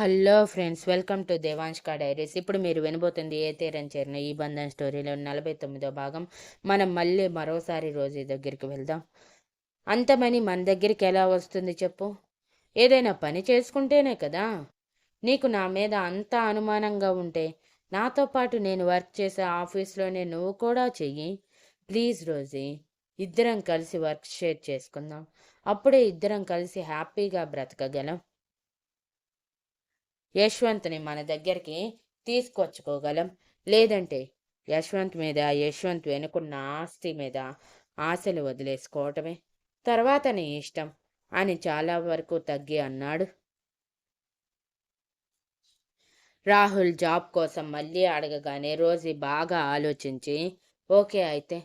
Hello friends welcome to దేవాంష్కా diaries. ఇప్పుడు మీరు వినబోతుంది ఏ తీరం చేరిన ఈ బంధం స్టోరీలో నలభై తొమ్మిదో భాగం. మనం మళ్ళీ మరోసారి రోజు దగ్గరికి వెళ్దాం. అంతమని మన దగ్గరికి ఎలా వస్తుంది చెప్పు? ఏదైనా పని చేసుకుంటేనే కదా. నీకు నా మీద అంత అనుమానంగా ఉంటే నాతో పాటు నేను వర్క్ చేసే ఆఫీస్లోనే నువ్వు కూడా చెయ్యి. ప్లీజ్ రోజీ ఇద్దరం కలిసి వర్క్ షేర్ చేసుకుందాం. అప్పుడే ఇద్దరం కలిసి హ్యాపీగా బ్రతకగలం. యశ్వంత్ని మన దగ్గరికి తీసుకొచ్చుకోగలం. లేదంటే యశ్వంత్ మీద యశ్వంత్ వెనుకున్న ఆస్తి మీద ఆశలు వదిలేసుకోవటమే. తర్వాత నీ ఇష్టం అని చాలా వరకు తగ్గి అన్నాడు. రాహుల్ జాబ్ కోసం మళ్ళీ అడగగానే రోజీ బాగా ఆలోచించి ఓకే అయితే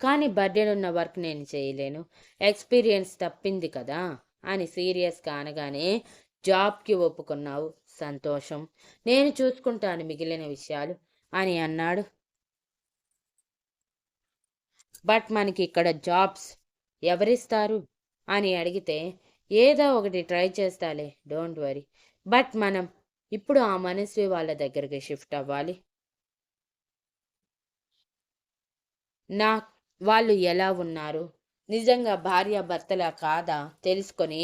కానీ బర్త్డేలున్న వర్క్ నేను చేయలేను. ఎక్స్పీరియన్స్ తప్పింది కదా అని సీరియస్గా అనగానే జాబ్కి ఒప్పుకున్నావు. సంతోషం. నేను చూసుకుంటాను మిగిలిన విషయాలు అని అన్నాడు. బట్ మనకి ఇక్కడ జాబ్స్ ఎవరిస్తారు అని అడిగితే ఏదో ఒకటి ట్రై చేస్తాలే డోంట్ వరీ. బట్ మనం ఇప్పుడు ఆ మనస్వి వాళ్ళ దగ్గరికి షిఫ్ట్ అవ్వాలి. నా వాళ్ళు ఎలా ఉన్నారు? నిజంగా భార్య భర్తలా కాదా? తెలుసుకొని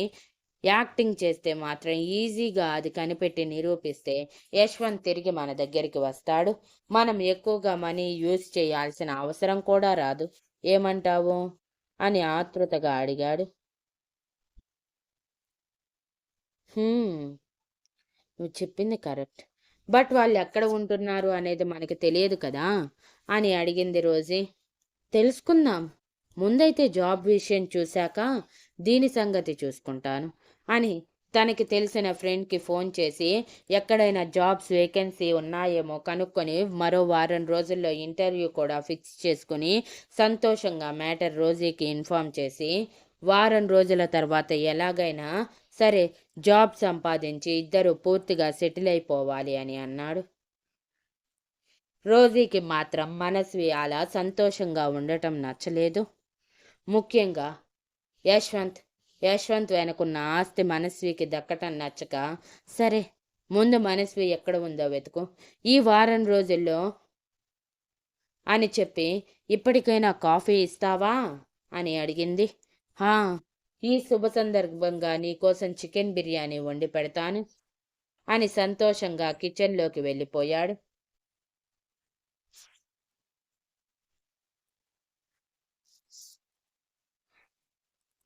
యాక్టింగ్ చేస్తే మాత్రం ఈజీగా అది కనిపెట్టి నిరూపిస్తే యశ్వంత్ తిరిగి మన దగ్గరికి వస్తాడు. మనం ఎక్కువగా మనీ యూజ్ చేయాల్సిన అవసరం కూడా రాదు. ఏమంటావు? అని ఆతృతగా అడిగాడు. నువ్వు చెప్పింది కరెక్ట్. బట్ వాళ్ళు ఎక్కడ ఉంటున్నారు అనేది మనకి తెలియదు కదా? అని అడిగింది రోజీ. తెలుసుకుందాం. ముందైతే జాబ్ విషయం చూశాక దీని సంగతి చూసుకుంటాను. అని తనకి తెలిసిన ఫ్రెండ్కి ఫోన్ చేసి ఎక్కడైనా జాబ్స్ వేకెన్సీ ఉన్నాయేమో కనుక్కొని మరో వారం రోజుల్లో ఇంటర్వ్యూ కూడా ఫిక్స్ చేసుకుని సంతోషంగా మ్యాటర్ రోజీకి ఇన్ఫామ్ చేసి వారం రోజుల తర్వాత ఎలాగైనా సరే జాబ్ సంపాదించి ఇద్దరు పూర్తిగా సెటిల్ అయిపోవాలి అని అన్నాడు. రోజీకి మాత్రం మనస్వి అలా సంతోషంగా ఉండటం నచ్చలేదు. ముఖ్యంగా యశ్వంత్ యశ్వంత్ వెనకున్న ఆస్తి మనస్వికి దక్కటం నచ్చక సరే ముందు మనస్వి ఎక్కడ ఉందో వెతుకు. ఈ వారం రోజుల్లో అని చెప్పి ఇప్పటికైనా కాఫీ ఇస్తావా? అని అడిగింది. హా ఈ శుభ సందర్భంగా నీకోసం చికెన్ బిర్యానీ వండి పెడతాను అని సంతోషంగా కిచెన్లోకి వెళ్ళిపోయాడు.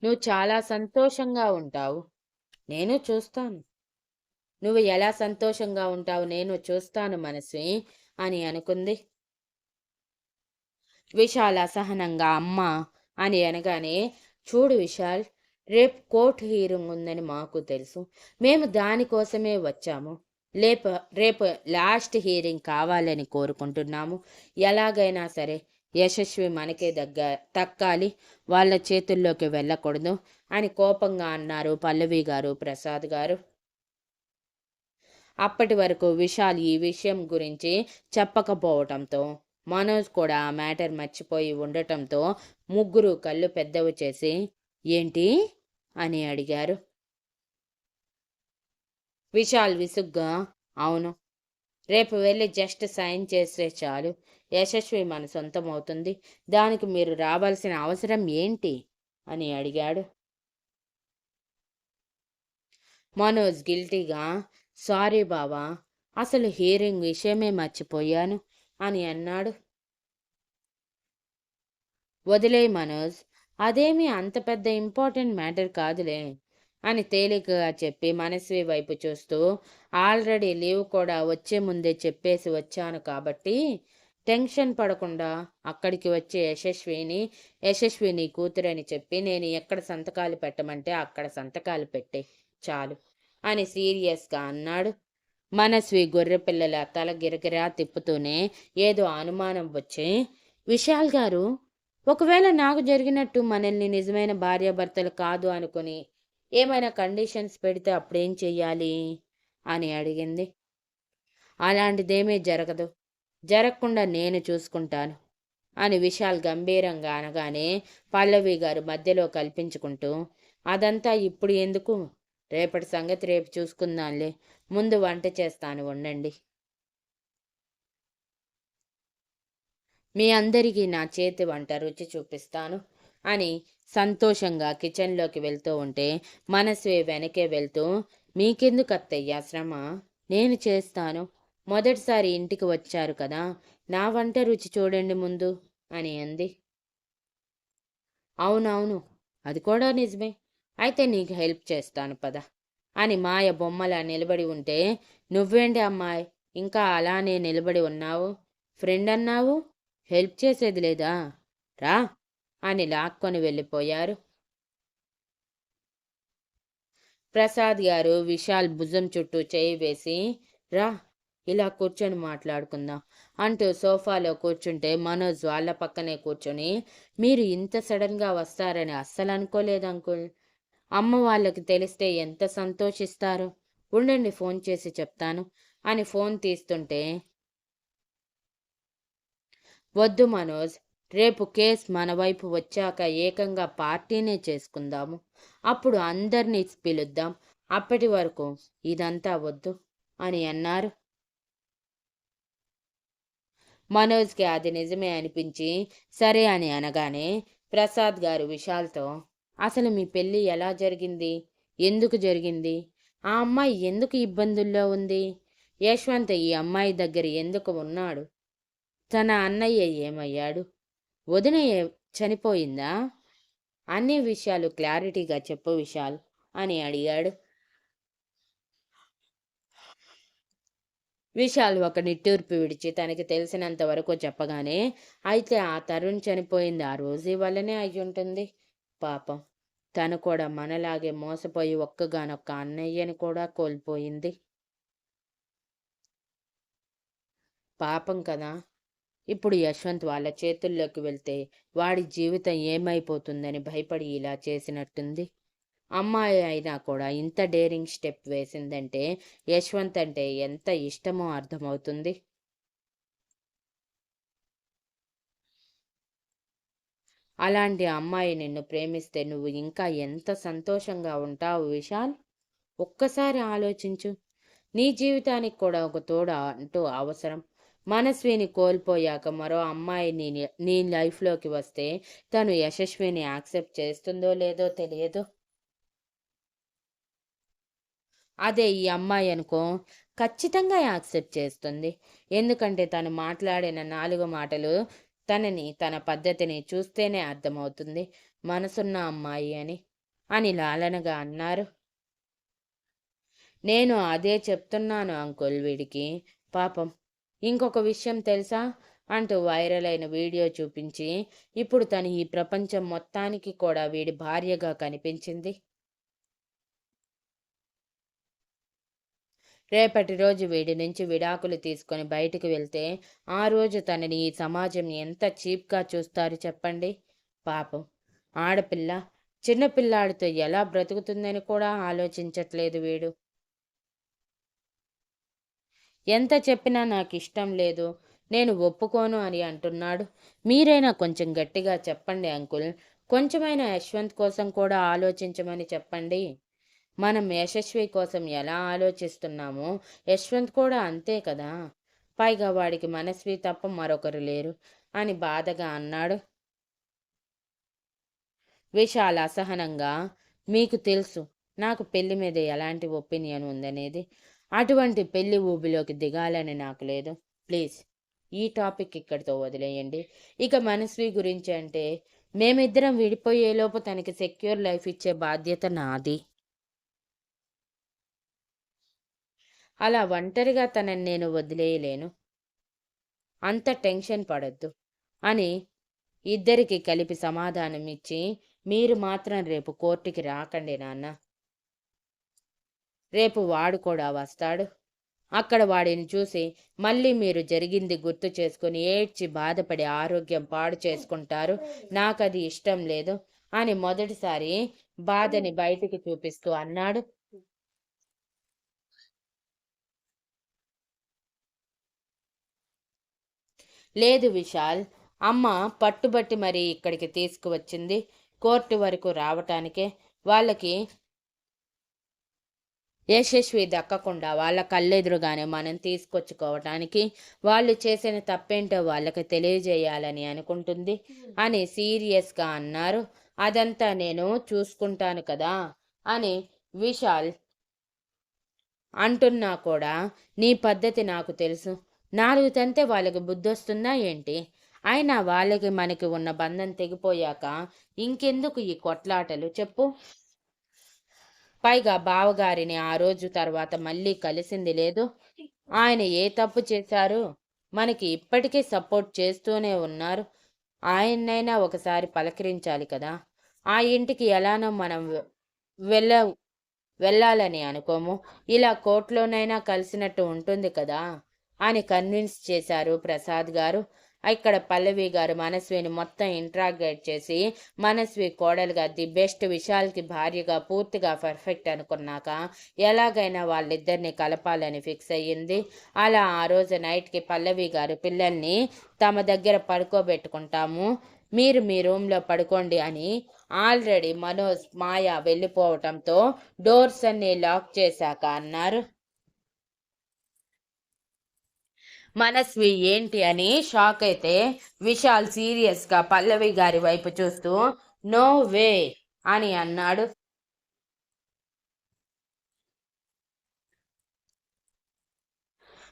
నువ్వు చాలా సంతోషంగా ఉంటావు. నేను చూస్తాను. నువ్వు ఎలా సంతోషంగా ఉంటావు? నేను చూస్తాను మనసు అని అనుకుంది. విశాల్ అసహనంగా అమ్మ అని అనగానే చూడు విశాల్ రేపు కోర్టు హీరింగ్ ఉందని మాకు తెలుసు. మేము దానికోసమే వచ్చాము. లేప రేపు లాస్ట్ హీరింగ్ కావాలని కోరుకుంటున్నాము. ఎలాగైనా సరే యశస్వి మనకే దగ్గ తక్కాలి వాళ్ళ చేతుల్లోకి వెళ్ళకూడదు అని కోపంగా అన్నారు పల్లవి గారు ప్రసాద్ గారు. అప్పటి వరకు విశాల్ ఈ విషయం గురించి చెప్పకపోవటంతో మనోజ్ కూడా ఆ మ్యాటర్ మర్చిపోయి ఉండటంతో ముగ్గురు కళ్ళు పెద్దవి చేసి ఏంటి? అని అడిగారు. విశాల్ విసుగ్గా అవును రేపు వెళ్ళి జస్ట్ సైన్ చేస్తే చాలు. యశస్వి మన సొంతం అవుతుంది దానికి మీరు రావాల్సిన అవసరం ఏంటి? అని అడిగాడు. మనోజ్ గిల్టీగా సారీ బావా అసలు హీరింగ్ విషయమే మర్చిపోయాను అని అన్నాడు. వదిలే మనోజ్ అదేమీ అంత పెద్ద ఇంపార్టెంట్ మ్యాటర్ కాదులే. అని తేలికగా చెప్పి మనస్వి వైపు చూస్తూ ఆల్రెడీ లీవ్ కూడా వచ్చే ముందే చెప్పేసి వచ్చాను కాబట్టి టెన్షన్ పడకుండా అక్కడికి వచ్చే యశస్విని యశస్విని కూతురని చెప్పి నేను ఎక్కడ సంతకాలు పెట్టమంటే అక్కడ సంతకాలు పెట్టే చాలు అని సీరియస్గా అన్నాడు. మనస్వి గొర్రెపిల్లల తల గిరగిరా తిప్పుతూనే ఏదో అనుమానం వచ్చి విశాల్ గారు ఒకవేళ నాకు జరిగినట్టు మనల్ని నిజమైన భార్యాభర్తలు కాదు అనుకుని ఏమైనా కండిషన్స్ పెడితే అప్పుడేం చెయ్యాలి? అని అడిగింది. అలాంటిదేమీ జరగదు. జరగకుండా నేను చూసుకుంటాను అని విశాల్ గంభీరంగా అనగానే పల్లవి గారు మధ్యలో కల్పించుకుంటూ అదంతా ఇప్పుడు ఎందుకు? రేపటి సంగతి రేపు చూసుకుందాంలే. ముందు వంట చేస్తాను ఉండండి. మీ అందరికీ నా చేతి వంట రుచి చూపిస్తాను అని సంతోషంగా కిచెన్లోకి వెళ్తూ ఉంటే మనస్వే వెనకే వెళ్తూ మీకెందుకు అత్తయ్య శ్రమ? నేను చేస్తాను. మొదటిసారి ఇంటికి వచ్చారు కదా నా వంట రుచి చూడండి ముందు అని అంది. అవునవును అది కూడా నిజమే. అయితే నీకు హెల్ప్ చేస్తాను పద అని మాయ బొమ్మలా నిలబడి ఉంటే నువ్వేంటి అమ్మాయి ఇంకా అలానే నిలబడి ఉన్నావు? ఫ్రెండ్ అన్నావు? హెల్ప్ చేసేది లేదా? రా అని లాక్కొని వెళ్ళిపోయారు. ప్రసాద్ గారు విశాల్ భుజం చుట్టూ చేయి వేసి రా ఇలా కూర్చొని మాట్లాడుకుందాం అంటూ సోఫాలో కూర్చుంటే మనోజ్ వాళ్ళ పక్కనే కూర్చొని మీరు ఇంత సడన్గా వస్తారని అస్సలు అనుకోలేదు అంకుల్. అమ్మ వాళ్ళకి తెలిస్తే ఎంత సంతోషిస్తారు. ఉండండి ఫోన్ చేసి చెప్తాను అని ఫోన్ తీస్తుంటే వద్దు మనోజ్ రేపు కేస్ మన వైపు వచ్చాక ఏకంగా పార్టీనే చేసుకుందాము. అప్పుడు అందరినీ పిలుద్దాం. అప్పటి వరకు ఇదంతా వద్దు అని అన్నారు. మనోజ్కి అది నిజమే అనిపించి సరే అని అనగానే ప్రసాద్ గారు విశాల్తో అసలు మీ పెళ్ళి ఎలా జరిగింది? ఎందుకు జరిగింది? ఆ అమ్మాయి ఎందుకు ఇబ్బందుల్లో ఉంది? యశ్వంత్ ఈ అమ్మాయి దగ్గర ఎందుకు ఉన్నాడు? తన అన్నయ్య ఏమయ్యాడు? వదిన చనిపోయిందా? అన్ని విషయాలు క్లారిటీగా చెప్పు విశాల్ అని అడిగాడు. విశాల్ ఒక నిట్టూర్పు విడిచి తనకి తెలిసినంత వరకు చెప్పగానే అయితే ఆ తరుణ్ చనిపోయింది ఆ రోజు వల్లనే అయి ఉంటుంది. పాపం తను కూడా మనలాగే మోసపోయి ఒక్కగానొక్క అన్నయ్యని కూడా కోల్పోయింది. పాపం కదా ఇప్పుడు యశ్వంత్ వాళ్ళ చేతుల్లోకి వెళ్తే వాడి జీవితం ఏమైపోతుందని భయపడి ఇలా చేసినట్టుంది. అమ్మాయి అయినా కూడా ఇంత డేరింగ్ స్టెప్ వేసిందంటే యశ్వంత్ అంటే ఎంత ఇష్టమో అర్థమవుతుంది. అలాంటి అమ్మాయి నిన్ను ప్రేమిస్తే నువ్వు ఇంకా ఎంత సంతోషంగా ఉంటావు విశాల్? ఒక్కసారి ఆలోచించు. నీ జీవితానికి కూడా ఒక తోడ అంటూ అవసరం. మనస్విని కోల్పోయాక మరో అమ్మాయి నీ నీ లైఫ్లోకి వస్తే తను యశస్విని యాక్సెప్ట్ చేస్తుందో లేదో తెలియదు. అదే ఈ అమ్మాయి అనుకో ఖచ్చితంగా యాక్సెప్ట్ చేస్తుంది. ఎందుకంటే తను మాట్లాడిన నాలుగు మాటలు తనని తన పద్ధతిని చూస్తేనే అర్థమవుతుంది. మనసున్న అమ్మాయి అని అని లాలనగా అన్నారు. నేను అదే చెప్తున్నాను అంకుల్ వీడికి. పాపం ఇంకొక విషయం తెలుసా? అంటూ వైరల్ అయిన వీడియో చూపించి ఇప్పుడు తను ఈ ప్రపంచం మొత్తానికి కూడా వీడి భార్యగా కనిపించింది. రేపటి రోజు వీడి నుంచి విడాకులు తీసుకొని బయటికి వెళ్తే ఆ రోజు తనని ఈ సమాజం ఎంత చీప్గా చూస్తారు చెప్పండి? పాపం. ఆడపిల్ల చిన్నపిల్లాడితో ఎలా బ్రతుకుతుందని కూడా ఆలోచించట్లేదు వీడు. ఎంత చెప్పినా నాకు ఇష్టం లేదు. నేను ఒప్పుకోను అని అంటున్నాడు. మీరైనా కొంచెం గట్టిగా చెప్పండి అంకుల్. కొంచెమైనా యశ్వంత్ కోసం కూడా ఆలోచించమని చెప్పండి. మనం యశస్వి కోసం ఎలా ఆలోచిస్తున్నామో యశ్వంత్ కూడా అంతే కదా. పైగా వాడికి మనస్వి తప్ప మరొకరు లేరు అని బాధగా అన్నాడు. విశాల్ అసహనంగా మీకు తెలుసు నాకు పెళ్ళి మీద ఎలాంటి ఒపీనియన్ ఉందనేది అటువంటి పెళ్ళి ఊబిలోకి దిగాలని నాకు లేదు. ప్లీజ్ ఈ టాపిక్ ఇక్కడితో వదిలేయండి. ఇక మనస్వి గురించి అంటే మేమిద్దరం విడిపోయేలోపు తనకి సెక్యూర్ లైఫ్ ఇచ్చే బాధ్యత నాది. అలా ఒంటరిగా తనని నేను వదిలేయలేను. అంత టెన్షన్ పడద్దు అని ఇద్దరికి కలిపి సమాధానం ఇచ్చి మీరు మాత్రం రేపు కోర్టుకి రాకండి నాన్న. రేపు వాడు కూడా వస్తాడు. అక్కడ వాడిని చూసి మళ్ళీ మీరు జరిగింది గుర్తు చేసుకుని ఏడ్చి బాధపడి ఆరోగ్యం పాడు చేసుకుంటారు. నాకది ఇష్టం లేదు అని మొదటిసారి బాధని బయటికి చూపిస్తూ అన్నాడు. లేదు విశాల్ అమ్మ పట్టుబట్టి మరి ఇక్కడికి తీసుకువచ్చింది. కోర్టు వరకు రావటానికే వాళ్ళకి యశస్వి దక్కకుండా వాళ్ళ కళ్ళెదురుగానే మనం తీసుకొచ్చుకోవటానికి వాళ్ళు చేసిన తప్పేంటో వాళ్ళకి తెలియజేయాలని అనుకుంటుంది అని సీరియస్గా అన్నారు. అదంతా నేను చూసుకుంటాను కదా అని విశాల్ అంటున్నా కూడా నీ పద్ధతి నాకు తెలుసు. నాలుగు తంతే వాళ్ళకి బుద్ధి వస్తుందా ఏంటి? అయినా వాళ్ళకి మనకి ఉన్న బంధం తెగిపోయాక ఇంకెందుకు ఈ కొట్లాటలు? చెప్పు. పైగా బావగారిని ఆ రోజు తర్వాత మళ్ళీ కలిసింది లేదు. ఆయన ఏ తప్పు చేశారు? మనకి ఇప్పటికీ సపోర్ట్ చేస్తూనే ఉన్నారు. ఆయన్నైనా ఒకసారి పలకరించాలి కదా. ఆ ఇంటికి ఎలానో మనం వెళ్ళ వెళ్ళాలని అనుకోము. ఇలా కోర్టులోనైనా కలిసినట్టు ఉంటుంది కదా అని కన్విన్స్ చేశారు ప్రసాద్ గారు. ఇక్కడ పల్లవి గారు మనస్విని మొత్తం ఇంట్రాగేట్ చేసి మనస్వి కోడలుగా ది బెస్ట్ విశాల్కి భార్యగా పూర్తిగా పర్ఫెక్ట్ అనుకున్నాక ఎలాగైనా వాళ్ళిద్దరిని కలపాలని ఫిక్స్ అయ్యింది. అలా ఆ రోజు నైట్కి పల్లవి గారు పిల్లల్ని తమ దగ్గర పడుకోబెట్టుకుంటాము. మీరు మీ రూమ్లో పడుకోండి అని ఆల్రెడీ మనోజ్ మాయ వెళ్ళిపోవటంతో డోర్స్ అన్ని లాక్ చేశాక అన్నారు. మనస్వి ఏంటి అని షాక్ అయితే విశాల్ సీరియస్గా పల్లవి గారి వైపు చూస్తూ నో వే అని అన్నాడు.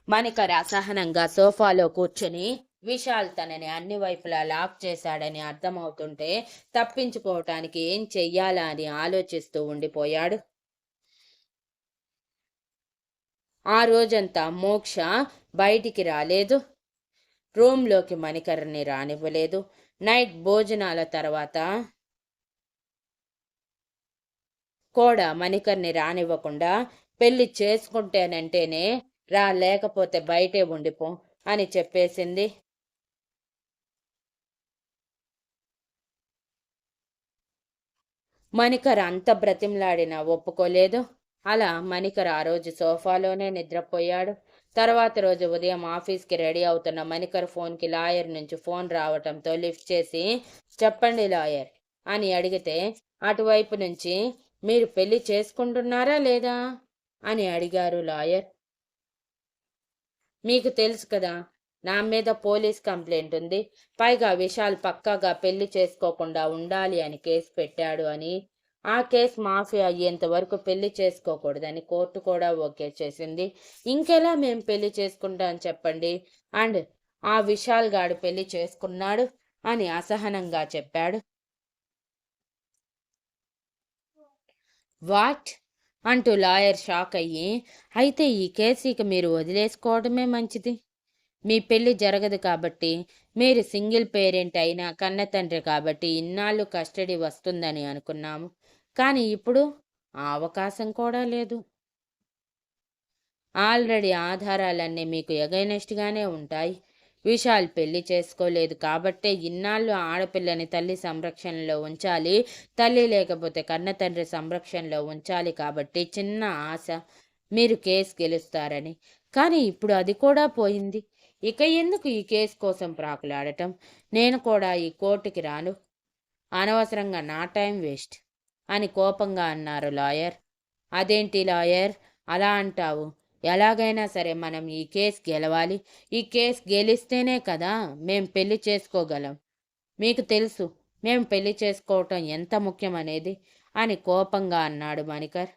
మణికర్ అసహనంగా సోఫాలో కూర్చుని విశాల్ తనని అన్ని వైపులా లాక్ చేశాడని అర్థమవుతుంటే తప్పించుకోవటానికి ఏం చెయ్యాలా అని ఆలోచిస్తూ ఉండిపోయాడు. ఆ రోజంతా మోక్ష బయటికి రాలేదు. రూమ్లోకి మణికర్ని రానివ్వలేదు. నైట్ భోజనాల తర్వాత కూడా మణికర్ని రానివ్వకుండా పెళ్ళి చేసుకుంటేనంటేనే రా లేకపోతే బయటే ఉండిపో అని చెప్పేసింది. మణికర్ అంత బ్రతిమలాడినా ఒప్పుకోలేదు. అలా మణికర్ ఆ రోజు సోఫాలోనే నిద్రపోయాడు. తర్వాత రోజు ఉదయం ఆఫీస్కి రెడీ అవుతున్న మణికర్ ఫోన్కి లాయర్ నుంచి ఫోన్ రావటంతో లిఫ్ట్ చేసి చెప్పండి లాయర్ అని అడిగితే అటువైపు నుంచి మీరు పెళ్ళి చేసుకుంటున్నారా లేదా? అని అడిగారు లాయర్. మీకు తెలుసు కదా నా మీద పోలీస్ కంప్లైంట్ ఉంది. పైగా విశాల్ పక్కాగా పెళ్ళి చేసుకోకుండా ఉండాలి అని కేసు పెట్టాడు అని ఆ కేసు మాఫీ అయ్యేంత వరకు పెళ్ళి చేసుకోకూడదని కోర్టు కూడా ఓకే చేసింది. ఇంకెలా మేము పెళ్ళి చేసుకుంటాం చెప్పండి? అండ్ ఆ విశాల్ గాడు పెళ్ళి చేసుకున్నాడు అని అసహనంగా చెప్పాడు. వాట్? అంటూ లాయర్ షాక్ అయ్యి అయితే ఈ కేసు ఇక మీరు వదిలేసుకోవడమే మంచిది. మీ పెళ్ళి జరగదు కాబట్టి మీరు సింగిల్ పేరెంట్ అయినా కన్న తండ్రి కాబట్టి ఇన్నాళ్ళు కస్టడీ వస్తుందని అనుకున్నాము. కానీ ఇప్పుడు ఆ అవకాశం కూడా లేదు. ఆల్రెడీ ఆధారాలన్నీ మీకు ఎగైనెస్ట్గానే ఉంటాయి. విశాల్ పెళ్ళి చేసుకోలేదు కాబట్టే ఇన్నాళ్ళు ఆడపిల్లని తల్లి సంరక్షణలో ఉంచాలి తల్లి లేకపోతే కన్న తండ్రి సంరక్షణలో ఉంచాలి కాబట్టి చిన్న ఆశ మీరు కేసు గెలుస్తారని. కానీ ఇప్పుడు అది కూడా పోయింది. ఇక ఎందుకు ఈ కేసు కోసం ప్రాకులాడటం? నేను కూడా ఈ కోర్టుకి రాను. అనవసరంగా నా టైం వేస్ట్. అని కోపంగా అన్నారు లాయర్. అదేంటి లాయర్? అలా అంటావు. ఎలాగైనా సరే మనం ఈ కేసు గెలవాలి. ఈ కేసు గెలిస్తేనే కదా మేం పెళ్ళి చేసుకోగలం. మీకు తెలుసు మేం పెళ్ళి చేసుకోవటం ఎంత ముఖ్యమనేది అని కోపంగా అన్నాడు మణికర్.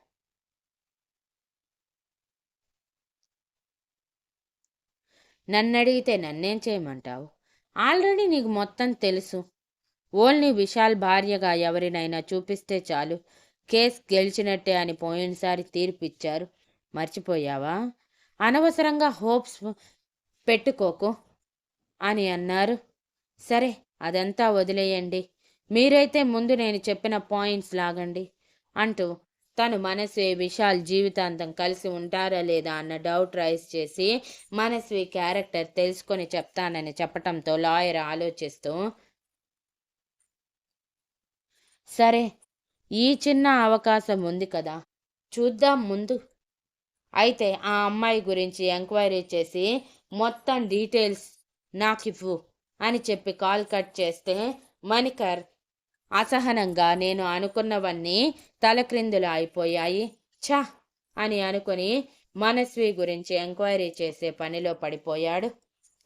నన్ను అడిగితే నన్నేం చేయమంటావు? ఆల్రెడీ నీకు మొత్తం తెలుసు. ఓన్లీ విశాల్ భార్యగా ఎవరినైనా చూపిస్తే చాలు. కేస్ గెలిచినట్టే అని పోయినసారి తీర్పిచ్చారు. మర్చిపోయావా? అనవసరంగా హోప్స్ పెట్టుకోకు అని అన్నారు. సరే అదంతా వదిలేయండి. మీరైతే ముందు నేను చెప్పిన పాయింట్స్ లాగండి అంటూ తను మనస్వి విశాల్ జీవితాంతం కలిసి ఉంటారా లేదా అన్న డౌట్ రైజ్ చేసి మనస్వి క్యారెక్టర్ తెలుసుకొని చెప్తానని చెప్పటంతో లాయర్ ఆలోచిస్తూ సరే ఈ చిన్న అవకాశం ఉంది కదా. చూద్దాం ముందు. అయితే ఆ అమ్మాయి గురించి ఎంక్వైరీ చేసి మొత్తం డీటెయిల్స్ నాకు ఇవ్వు అని చెప్పి కాల్ కట్ చేస్తే మణికర్ అసహనంగా నేను అనుకున్నవన్నీ తలక్రిందులు అయిపోయాయి. ఛా! అని అనుకుని మనస్వి గురించి ఎంక్వైరీ చేసే పనిలో పడిపోయాడు.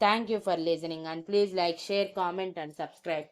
Thank you for listening and please like share comment and subscribe.